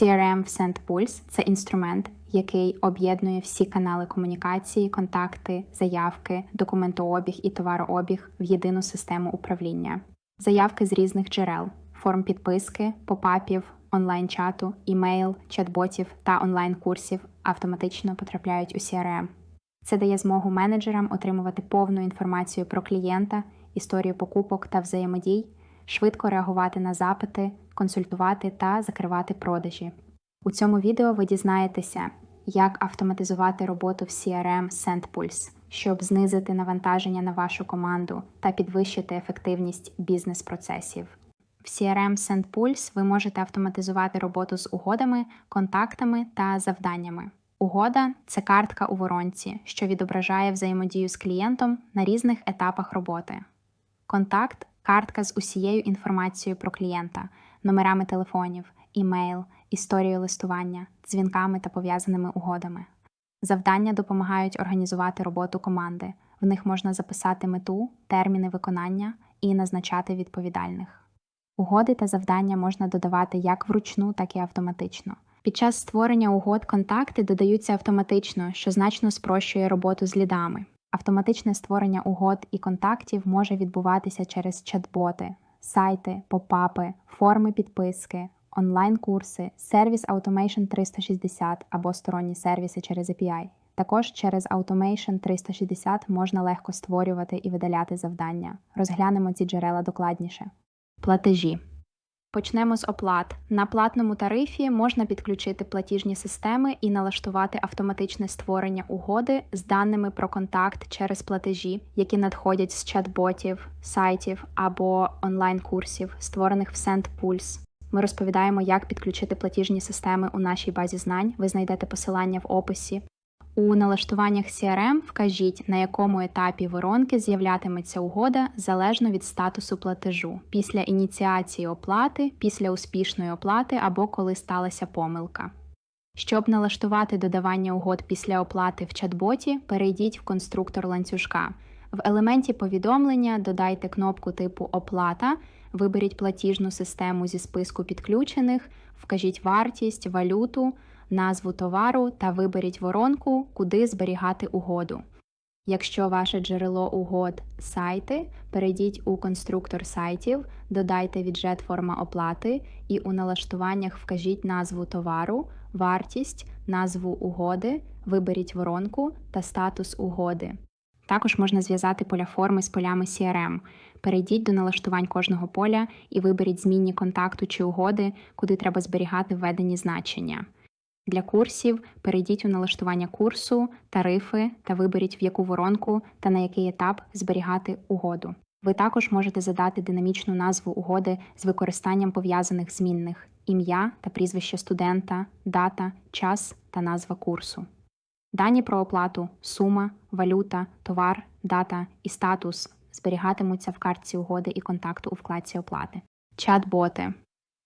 CRM в SendPulse – це інструмент, який об'єднує всі канали комунікації, контакти, заявки, документообіг і товарообіг в єдину систему управління. Заявки з різних джерел, форм підписки, попапів, онлайн-чату, імейл, чат-ботів та онлайн-курсів автоматично потрапляють у CRM. Це дає змогу менеджерам отримувати повну інформацію про клієнта, історію покупок та взаємодій, швидко реагувати на запити, консультувати та закривати продажі. У цьому відео ви дізнаєтеся, як автоматизувати роботу в CRM SendPulse, щоб знизити навантаження на вашу команду та підвищити ефективність бізнес-процесів. В CRM SendPulse ви можете автоматизувати роботу з угодами, контактами та завданнями. Угода це картка у воронці, що відображає взаємодію з клієнтом на різних етапах роботи. Контакт картка з усією інформацією про клієнта, номерами телефонів, імейл, історією листування, дзвінками та пов'язаними угодами. Завдання допомагають організувати роботу команди. В них можна записати мету, терміни виконання і назначати відповідальних. Угоди та завдання можна додавати як вручну, так і автоматично. Під час створення угод контакти додаються автоматично, що значно спрощує роботу з лідами. Автоматичне створення угод і контактів може відбуватися через чат-боти, сайти, попапи, форми підписки, онлайн-курси, сервіс Automation 360 або сторонні сервіси через API. Також через Automation 360 можна легко створювати і видаляти завдання. Розглянемо ці джерела докладніше. Платежі. Почнемо з оплат. На платному тарифі можна підключити платіжні системи і налаштувати автоматичне створення угоди з даними про контакт через платежі, які надходять з чат-ботів, сайтів або онлайн-курсів, створених в SendPulse. Ми розповідаємо, як підключити платіжні системи у нашій базі знань. Ви знайдете посилання в описі. У налаштуваннях CRM вкажіть, на якому етапі воронки з'являтиметься угода залежно від статусу платежу після ініціації оплати, після успішної оплати або коли сталася помилка. Щоб налаштувати додавання угод після оплати в чат-боті, перейдіть в конструктор ланцюжка. В елементі повідомлення додайте кнопку типу Оплата, виберіть платіжну систему зі списку підключених, вкажіть вартість, валюту назву товару та виберіть воронку, куди зберігати угоду. Якщо ваше джерело угод сайти, перейдіть у конструктор сайтів, додайте віджет форма оплати і у налаштуваннях вкажіть назву товару, вартість, назву угоди, виберіть воронку та статус угоди. Також можна зв'язати поля форми з полями CRM. Перейдіть до налаштувань кожного поля і виберіть змінні контакту чи угоди, куди треба зберігати введені значення. Для курсів перейдіть у налаштування курсу, тарифи та виберіть, в яку воронку та на який етап зберігати угоду. Ви також можете задати динамічну назву угоди з використанням пов'язаних змінних ім'я та прізвище студента, дата, час та назва курсу. Дані про оплату, сума, валюта, товар, дата і статус зберігатимуться в картці угоди і контакту у вкладці оплати. Чат-боти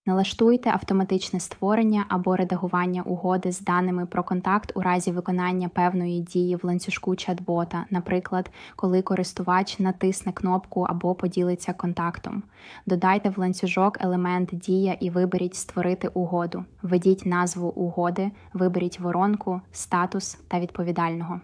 Налаштуйте автоматичне створення або редагування угоди з даними про контакт у разі виконання певної дії в ланцюжку чат-бота, наприклад, коли користувач натисне кнопку або поділиться контактом. Додайте в ланцюжок елемент Дія і виберіть Створити угоду. Введіть назву угоди, виберіть воронку, статус та відповідального.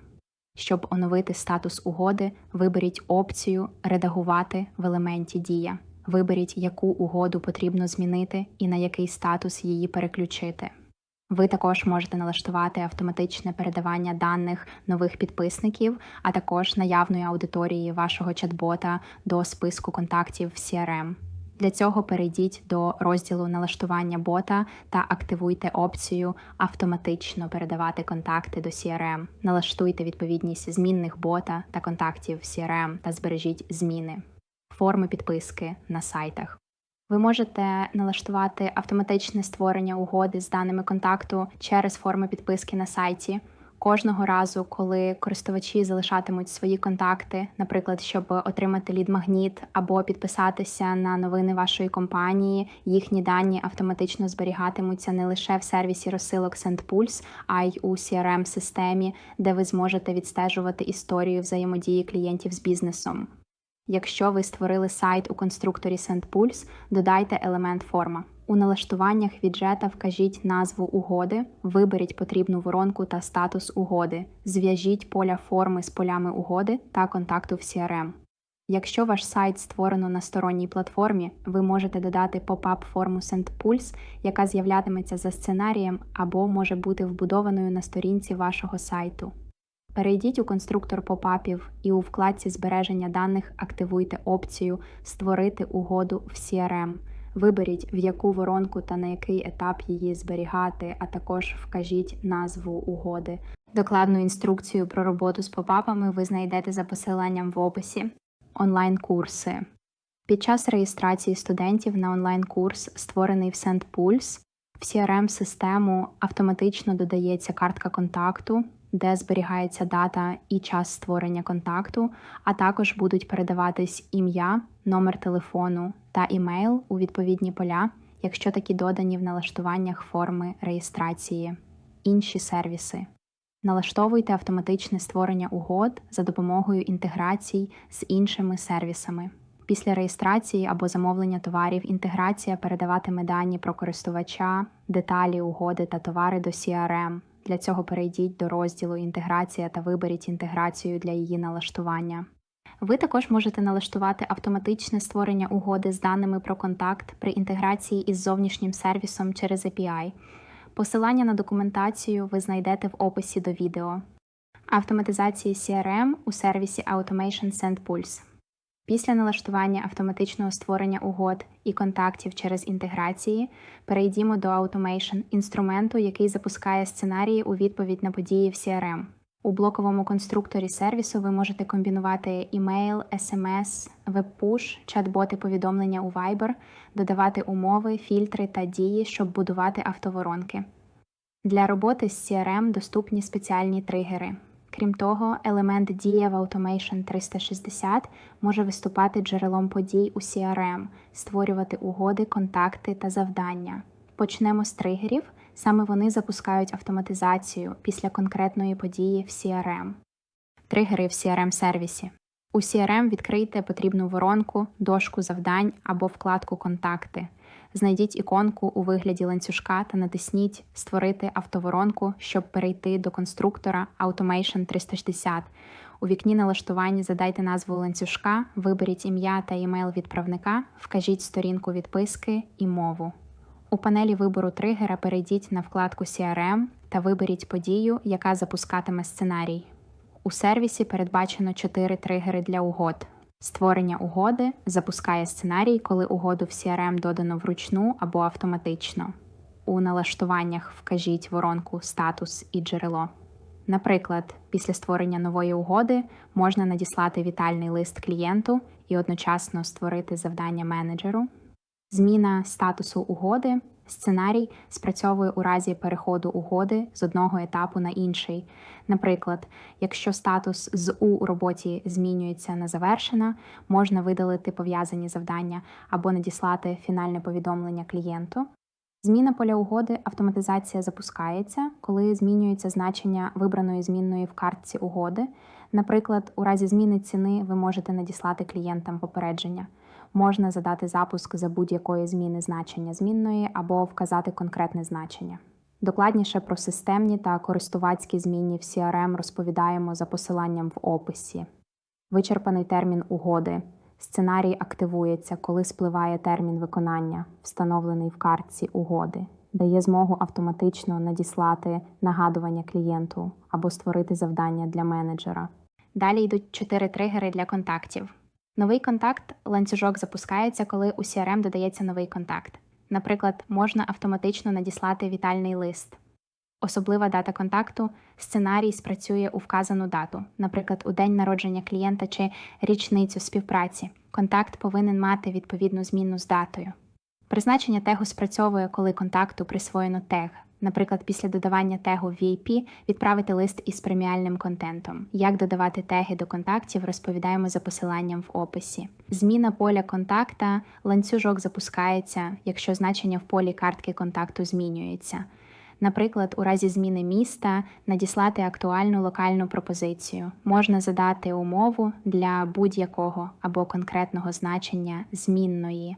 Щоб оновити статус угоди, виберіть опцію Редагувати в елементі Дія. Виберіть, яку угоду потрібно змінити і на який статус її переключити. Ви також можете налаштувати автоматичне передавання даних нових підписників, а також наявної аудиторії вашого чат-бота до списку контактів в CRM. Для цього перейдіть до розділу налаштування бота та активуйте опцію Автоматично передавати контакти до CRM. Налаштуйте відповідність змінних бота та контактів в CRM та збережіть зміни форми підписки на сайтах. Ви можете налаштувати автоматичне створення угоди з даними контакту через форми підписки на сайті. Кожного разу, коли користувачі залишатимуть свої контакти, наприклад, щоб отримати лід-магніт або підписатися на новини вашої компанії, їхні дані автоматично зберігатимуться не лише в сервісі розсилок SendPulse, а й у crm системі де ви зможете відстежувати історію взаємодії клієнтів з бізнесом. Якщо ви створили сайт у конструкторі SendPulse, додайте елемент форма. У налаштуваннях віджета вкажіть назву угоди, виберіть потрібну воронку та статус угоди, зв'яжіть поля форми з полями угоди та контакту в CRM. Якщо ваш сайт створено на сторонній платформі, ви можете додати поп-ап форму SendPulse, яка з'являтиметься за сценарієм або може бути вбудованою на сторінці вашого сайту. Перейдіть у конструктор попапів і у вкладці збереження даних активуйте опцію Створити угоду в CRM. Виберіть, в яку воронку та на який етап її зберігати, а також вкажіть назву угоди. Докладну інструкцію про роботу з попапами ви знайдете за посиланням в описі. Онлайн-курси. Під час реєстрації студентів на онлайн-курс, створений в SendPulse, в CRM-систему автоматично додається картка контакту, де зберігається дата і час створення контакту, а також будуть передаватись ім'я, номер телефону та імейл у відповідні поля, якщо такі додані в налаштуваннях форми реєстрації, інші сервіси. Налаштовуйте автоматичне створення угод за допомогою інтеграцій з іншими сервісами. Після реєстрації або замовлення товарів інтеграція передаватиме дані про користувача, деталі угоди та товари до CRM. Для цього перейдіть до розділу Інтеграція та виберіть інтеграцію для її налаштування. Ви також можете налаштувати автоматичне створення угоди з даними про контакт при інтеграції із зовнішнім сервісом через API. Посилання на документацію ви знайдете в описі до відео. Автоматизації CRM у сервісі Automation SendPulse. Після налаштування автоматичного створення угод і контактів через інтеграції перейдімо до Automation інструменту, який запускає сценарії у відповідь на події в CRM. У блоковому конструкторі сервісу ви можете комбінувати email, SMS, веб-пуш, чат-боти повідомлення у Viber, додавати умови, фільтри та дії, щоб будувати автоворонки. Для роботи з CRM доступні спеціальні тригери. Крім того, елемент дія в Automation 360 може виступати джерелом подій у CRM, створювати угоди, контакти та завдання. Почнемо з тригерів. Саме вони запускають автоматизацію після конкретної події в CRM. Тригери в CRM сервісі. У CRM відкрийте потрібну воронку, дошку завдань або вкладку Контакти. Знайдіть іконку у вигляді ланцюжка та натисніть Створити автоворонку, щоб перейти до конструктора Automation 360. У вікні налаштування задайте назву ланцюжка, виберіть ім'я та імейл відправника, вкажіть сторінку відписки і мову. У панелі вибору тригера перейдіть на вкладку CRM та виберіть подію, яка запускатиме сценарій. У сервісі передбачено 4 тригери для угод. Створення угоди запускає сценарій, коли угоду в CRM додано вручну або автоматично. У налаштуваннях вкажіть воронку Статус і джерело. Наприклад, після створення нової угоди можна надіслати вітальний лист клієнту і одночасно створити завдання менеджеру. Зміна статусу угоди Сценарій спрацьовує у разі переходу угоди з одного етапу на інший. Наприклад, якщо статус з у роботі змінюється на завершена, можна видалити пов'язані завдання або надіслати фінальне повідомлення клієнту. Зміна поля угоди автоматизація запускається, коли змінюється значення вибраної змінної в картці угоди. Наприклад, у разі зміни ціни ви можете надіслати клієнтам попередження можна задати запуск за будь-якої зміни значення змінної або вказати конкретне значення. Докладніше про системні та користувацькі змінні в CRM розповідаємо за посиланням в описі. Вичерпаний термін угоди. Сценарій активується, коли спливає термін виконання, встановлений в картці угоди, дає змогу автоматично надіслати нагадування клієнту або створити завдання для менеджера. Далі йдуть чотири тригери для контактів. Новий контакт ланцюжок запускається, коли у CRM додається новий контакт. Наприклад, можна автоматично надіслати вітальний лист. Особлива дата контакту, сценарій спрацює у вказану дату, наприклад, у день народження клієнта чи річницю співпраці. Контакт повинен мати відповідну змінну з датою. Призначення тегу спрацьовує, коли контакту присвоєно тег. Наприклад, після додавання тегу VIP відправити лист із преміальним контентом. Як додавати теги до контактів, розповідаємо за посиланням в описі. Зміна поля контакта, ланцюжок запускається, якщо значення в полі картки контакту змінюється. Наприклад, у разі зміни міста надіслати актуальну локальну пропозицію. Можна задати умову для будь-якого або конкретного значення змінної.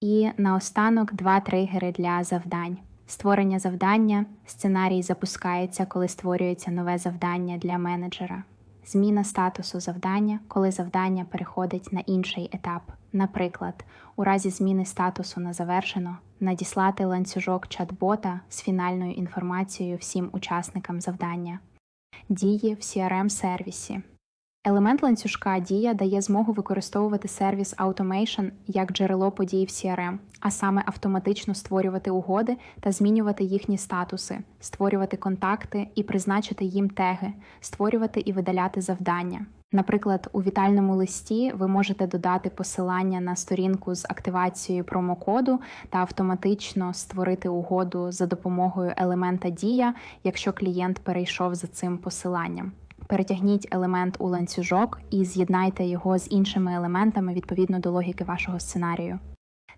І наостанок два тригери для завдань. Створення завдання. Сценарій запускається, коли створюється нове завдання для менеджера. Зміна статусу завдання, коли завдання переходить на інший етап. Наприклад, у разі зміни статусу на завершено надіслати ланцюжок чат-бота з фінальною інформацією всім учасникам завдання. Дії в CRM-сервісі. Елемент ланцюжка дія дає змогу використовувати сервіс Automation як джерело подій в CRM, а саме автоматично створювати угоди та змінювати їхні статуси, створювати контакти і призначити їм теги, створювати і видаляти завдання. Наприклад, у вітальному листі ви можете додати посилання на сторінку з активацією промокоду та автоматично створити угоду за допомогою елемента дія, якщо клієнт перейшов за цим посиланням. Перетягніть елемент у ланцюжок і з'єднайте його з іншими елементами відповідно до логіки вашого сценарію.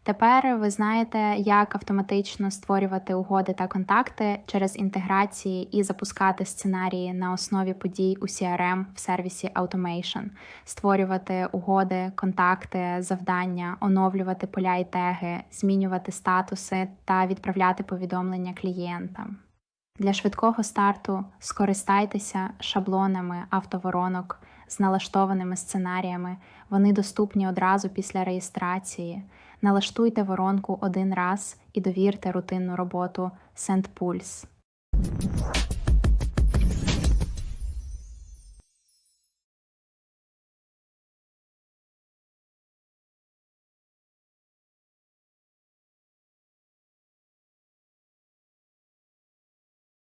Тепер ви знаєте, як автоматично створювати угоди та контакти через інтеграції і запускати сценарії на основі подій у CRM в сервісі Automation, створювати угоди, контакти, завдання, оновлювати поля і теги, змінювати статуси та відправляти повідомлення клієнтам. Для швидкого старту скористайтеся шаблонами автоворонок з налаштованими сценаріями. Вони доступні одразу після реєстрації. Налаштуйте воронку один раз і довірте рутинну роботу SendPulse.